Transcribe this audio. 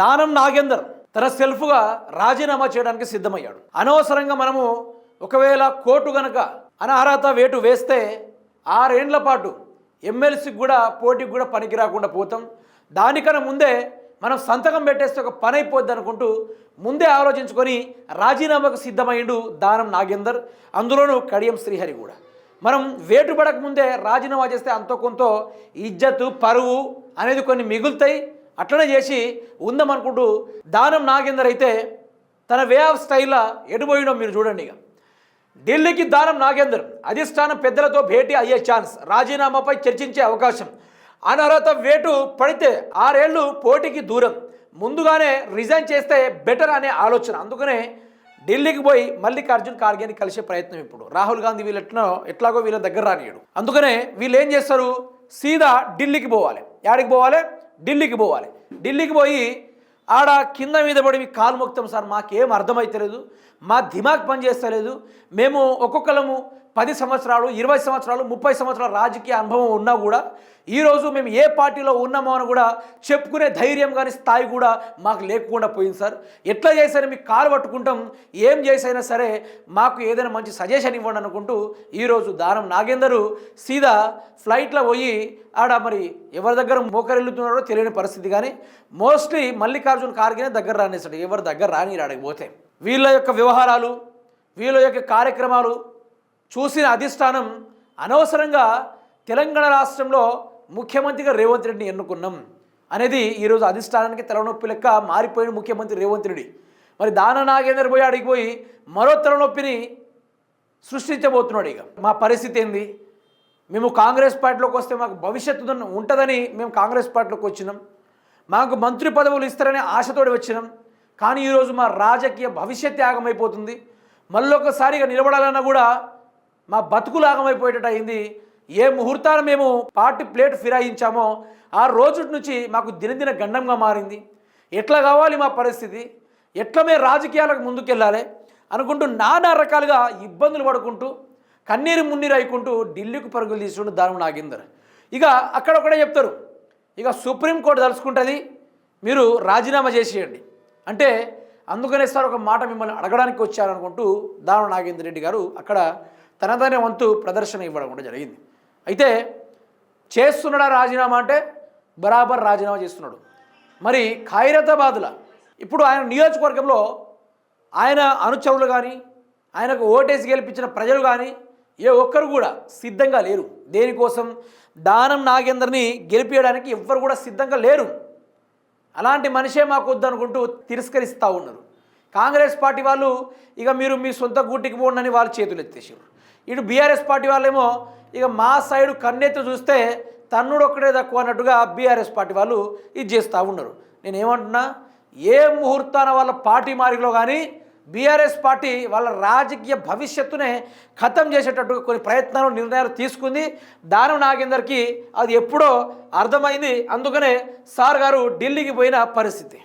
దానం నాగేందర్ తన సెల్ఫ్గా రాజీనామా చేయడానికి సిద్ధమయ్యాడు. అనవసరంగా మనము ఒకవేళ కోర్టు గనక అనర్హత వేటు వేస్తే ఆరేండ్ల పాటు ఎమ్మెల్సీకి కూడా పోటీకి కూడా పనికి రాకుండా పోతాం. దానికన్నా ముందే మనం సంతకం పెట్టేస్తే ఒక పని అయిపోద్ది అనుకుంటూ ముందే ఆలోచించుకొని రాజీనామాకు సిద్ధమైండు దానం నాగేందర్. అందులోనూ కడియం శ్రీహరి కూడా. మనం వేటు పడక ముందే రాజీనామా చేస్తే అంతో కొంత ఇజ్జత్ పరువు అనేది కొన్ని మిగులుతాయి. అట్లనే చేసి ఉందామనుకుంటూ దానం నాగేందర్ అయితే తన వే ఆఫ్ స్టైల్లో ఎటుపోయినో మీరు చూడండి ఇక. ఢిల్లీకి దానం నాగేందర్ అధిష్టానం పెద్దలతో భేటీ అయ్యే ఛాన్స్ రాజీనామాపై చర్చించే అవకాశం. అనర్హత వేటు పడితే ఆరేళ్ళు పోటీకి దూరం. ముందుగానే రిజైన్ చేస్తే బెటర్ అనే ఆలోచన. అందుకనే ఢిల్లీకి పోయి మల్లికార్జున్ ఖార్గేని కలిసే ప్రయత్నం ఇప్పుడు. రాహుల్ గాంధీ వీళ్ళు ఎట్లా ఎట్లాగో వీళ్ళ దగ్గర రానియడు. అందుకనే వీళ్ళు ఏం చేస్తారు? సీదా ఢిల్లీకి పోవాలి. యాడికి పోవాలి? ఢిల్లీకి పోవాలి. ఢిల్లీకి పోయి ఆడ కింద మీద పడి మీ కాలు మొక్తాం సార్ మాకేం అర్థమైతలేదు మా దిమాగ్ పనిచేస్తలేదు మేము ఒక్కొక్కలము పది సంవత్సరాలు ఇరవై సంవత్సరాలు ముప్పై సంవత్సరాల రాజకీయ అనుభవం ఉన్నా కూడా ఈరోజు మేము ఏ పార్టీలో ఉన్నామో అని కూడా చెప్పుకునే ధైర్యం కానీ స్థాయి కూడా మాకు లేకుండా పోయింది సార్. ఎట్లా చేసైనా మీకు కాలు పట్టుకుంటాం ఏం చేసైనా సరే మాకు ఏదైనా మంచి సజెషన్ ఇవ్వండి అనుకుంటూ ఈరోజు దానం. నాగేందరు సీదా ఫ్లైట్లో పోయి ఆడ మరి ఎవరి దగ్గర మోకరిల్లుతున్నాడో తెలియని పరిస్థితి కానీ మోస్ట్లీ మల్లికార్జున ఖార్గేనే దగ్గర రానేసాడు ఎవరి దగ్గర రాని రాడకపోతే వీళ్ళ యొక్క వ్యవహారాలు వీళ్ళ యొక్క కార్యక్రమాలు చూసిన అధిష్టానం అనవసరంగా తెలంగాణ రాష్ట్రంలో ముఖ్యమంత్రిగా రేవంత్ రెడ్డిని ఎన్నుకున్నాం అనేది ఈరోజు అధిష్టానానికి తలనొప్పి లెక్క మారిపోయిన ముఖ్యమంత్రి రేవంత్ రెడ్డి. మరి దాన నాగేందర్ పోయి అడిగిపోయి మరో తలనొప్పిని సృష్టించబోతున్నాడు ఇక. మా పరిస్థితి ఏంది? మేము కాంగ్రెస్ పార్టీలోకి వస్తే మాకు భవిష్యత్తు ఉంటుందని మేము కాంగ్రెస్ పార్టీలోకి వచ్చినాం. మాకు మంత్రి పదవులు ఇస్తారనే ఆశతోటి వచ్చినాం. కానీ ఈరోజు మా రాజకీయ భవిష్యత్ త్యాగం త్యాగమైపోతుంది మళ్ళొకసారిగా నిలబడాలన్నా కూడా మా బతుకులాగమైపోయేటట్టు అయింది. ఏ ముహూర్తాన మేము పార్టీ ప్లేట్ ఫిరాయించామో ఆ రోజు నుంచి మాకు దినదిన గండంగా మారింది. ఎట్లా కావాలి మా పరిస్థితి? ఎట్లా మేము రాజకీయాలకు ముందుకెళ్ళాలి? అనుకుంటూ నానా రకాలుగా ఇబ్బందులు పడుకుంటూ కన్నీరు మున్నీరు అయికుంటూ ఢిల్లీకి పరుగులు తీసుకుంటూ దానం నాగేందర్. ఇక అక్కడ ఒకటే చెప్తారు. ఇక సుప్రీంకోర్టు తలుచుకుంటుంది మీరు రాజీనామా చేసేయండి. అంటే అందుకనే సార్ ఒక మాట మిమ్మల్ని అడగడానికి వచ్చారనుకుంటూ దానం నాగేంద్ర రెడ్డి గారు అక్కడ తనదైన వంతు ప్రదర్శన ఇవ్వడం కూడా జరిగింది. అయితే చేస్తున్నాడా రాజీనామా అంటే బరాబర్ రాజీనామా చేస్తున్నాడు. మరి ఖైరతాబాద్లో ఇప్పుడు ఆయన నియోజకవర్గంలో ఆయన అనుచరులు కానీ ఆయనకు ఓటేసి గెలిపించిన ప్రజలు కానీ ఏ ఒక్కరు కూడా సిద్ధంగా లేరు. దేనికోసం? దానం నాగేందర్ని గెలిపించడానికి ఎవ్వరు కూడా సిద్ధంగా లేరు. అలాంటి మనిషే మాకు వద్దనుకుంటూ తిరస్కరిస్తూ ఉన్నారు. కాంగ్రెస్ పార్టీ వాళ్ళు ఇక మీరు మీ సొంత గూటికి పోండి వాళ్ళు చేతులు ఎత్తేసారు ఇటు బీఆర్ఎస్ పార్టీ వాళ్ళేమో ఇక మా సైడు కన్నెత్తి చూస్తే తన్నుడు ఒక్కడే తక్కువ అన్నట్టుగా బీఆర్ఎస్ పార్టీ వాళ్ళు ఇది చేస్తూ ఉన్నారు. నేను ఏమంటున్నా ఏ ముహూర్తాన వాళ్ళ పార్టీ మారిలో కానీ బీఆర్ఎస్ పార్టీ వాళ్ళ రాజకీయ భవిష్యత్తునే ఖతం చేసేటట్టుగా కొన్ని ప్రయత్నాలు నిర్ణయాలు తీసుకుంది. దానం నాగేందర్కి అది ఎప్పుడో అర్థమైంది. అందుకనే సార్ గారు ఢిల్లీకి పోయిన పరిస్థితి.